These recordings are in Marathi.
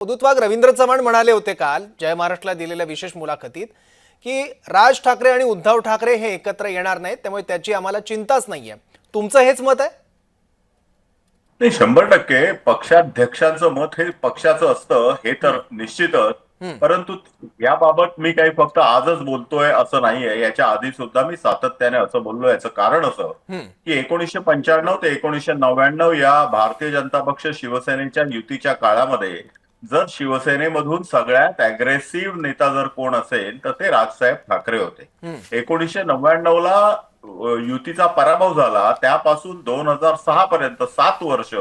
उदुत्वाग रवींद्र चव्हाण म्हणाले होते काल जय महाराष्ट्रला दिलेल्या विशेष मुलाखतीत की राज ठाकरे आणि उद्धव ठाकरे हे एकत्र येणार नाहीत त्यामुळे त्याची आम्हाला चिंताच नाहीये. तुमचं हेच मत आहे? नाही शंभर टक्के पक्षाध्यक्षांचं मत हे पक्षाचं असतं हे तर निश्चितच. परंतु याबाबत मी काही फक्त आजच बोलतोय असं नाहीये. याच्या आधी सुद्धा मी सातत्याने असं बोललो याचं कारण असं. की एकोणीसशे पंच्याण्णव ते एकोणीसशे नव्याण्णव या भारतीय जनता पक्ष शिवसेनेच्या युतीच्या काळामध्ये जर शिवसेनेमधून सगळ्यात अग्रेसिव्ह नेता जर कोण असेल तर ते राजसाहेब ठाकरे होते. एकोणीसशे नव्याण्णव ला युतीचा पराभव झाला. त्यापासून दोन हजार सहा पर्यंत सात वर्ष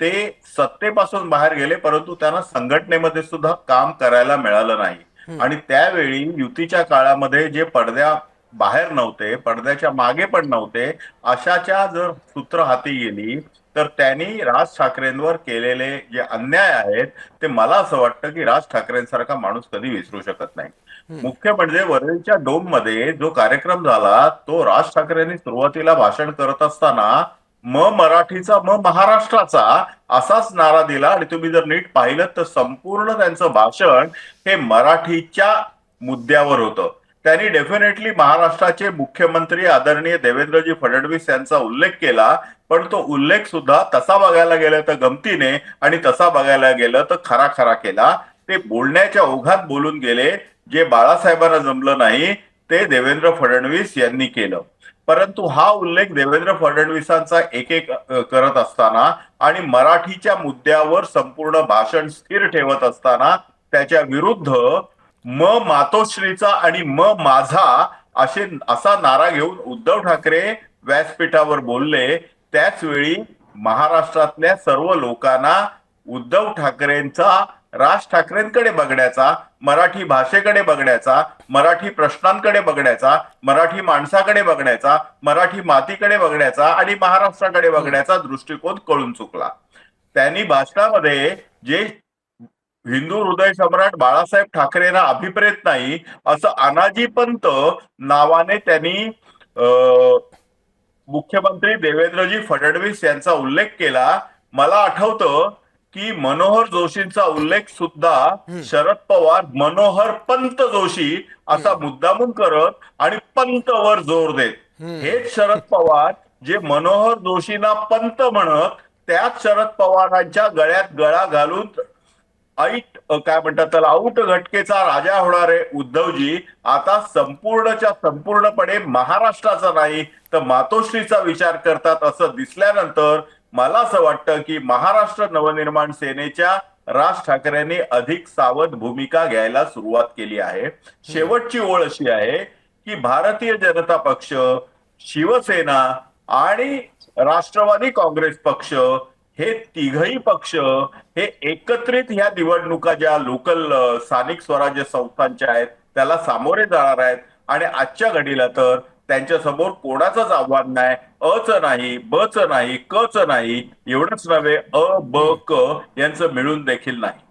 ते सत्तेपासून बाहेर गेले परंतु त्यांना संघटनेमध्ये सुद्धा काम करायला मिळालं नाही. आणि त्यावेळी युतीच्या काळामध्ये जे पडद्या बाहेर नव्हते पडद्याच्या मागे पण नव्हते अशाच्या जर सूत्र हाती गेली तर त्यांनी राज ठाकरेंवर केलेले जे अन्याय आहेत ते मला असं वाटतं की राज ठाकरेंसारखा माणूस कधी विसरू शकत नाही. मुख्य म्हणजे वरळीच्या डोममध्ये जो कार्यक्रम झाला तो राज ठाकरेंनी सुरुवातीला भाषण करत असताना म मराठीचा म महाराष्ट्राचा असाच नारा दिला आणि तुम्ही जर नीट पाहिलं तर संपूर्ण त्यांचं भाषण हे मराठीच्या मुद्द्यावर होतं. त्यांनी डेफिनेटली महाराष्ट्राचे मुख्यमंत्री आदरणीय देवेंद्रजी फडणवीस यांचा उल्लेख केला पण तो उल्लेख सुद्धा तसा बघायला गेला तर गमतीने आणि तसा बघायला गेलं तर खरा खरा केला. ते बोलण्याच्या ओघात बोलून गेले. जे बाळासाहेबांना जमलं नाही ते देवेंद्र फडणवीस यांनी केलं. परंतु हा उल्लेख देवेंद्र फडणवीसांचा एक एक करत असताना आणि मराठीच्या मुद्द्यावर संपूर्ण भाषण स्थिर ठेवत असताना त्याच्या विरुद्ध म मातोश्रीचा आणि म माझा असे असा नारा घेऊन उद्धव ठाकरे व्यासपीठावर बोलले. त्याच वेळी महाराष्ट्रातल्या सर्व लोकांना उद्धव ठाकरेंचा राज ठाकरेंकडे बघण्याचा मराठी भाषेकडे बघण्याचा मराठी प्रश्नांकडे बघण्याचा मराठी माणसाकडे बघण्याचा मराठी मातीकडे बघण्याचा आणि महाराष्ट्राकडे बघण्याचा दृष्टिकोन कळून चुकला. त्यांनी भाषणामध्ये जे हिंदू हृदय सम्राट बाळासाहेब ठाकरेंना अभिप्रेत नाही असं अनाजी पंत नावाने त्यांनी अं, मुख्यमंत्री देवेंद्रजी फडणवीस यांचा उल्लेख केला. मला आठवतं की मनोहर जोशींचा उल्लेख सुद्धा शरद पवार मनोहर पंत जोशी असा मुद्दामून करत आणि पंतवर जोर देत. हेच शरद पवार जे मनोहर जोशींना पंत म्हणत त्याच शरद पवारांच्या गळ्यात गळा घालून ऐट काय म्हणतात त्याला आऊट घटकेचा राजा होणारे उद्धवजी आता संपूर्णच्या संपूर्णपणे महाराष्ट्राचा नाही तर मातोश्रीचा विचार करतात असं दिसल्यानंतर मला असं वाटतं की महाराष्ट्र नवनिर्माण सेनेच्या राज ठाकरेंनी अधिक सावध भूमिका घ्यायला सुरुवात केली आहे. शेवटची ओळ अशी आहे की भारतीय जनता पक्ष शिवसेना आणि राष्ट्रवादी काँग्रेस पक्ष हे तिघही पक्ष हे एकत्रित ह्या निवडणुका ज्या लोकल स्थानिक स्वराज्य संस्थांच्या आहेत त्याला सामोरे जाणार आहेत. आणि आजच्या घडीला तर त्यांच्यासमोर कोणाचंच आव्हान नाही अच नाही बच नाही कच नाही एवढंच नव्हे अ ब क यांचं मिळून देखील नाही.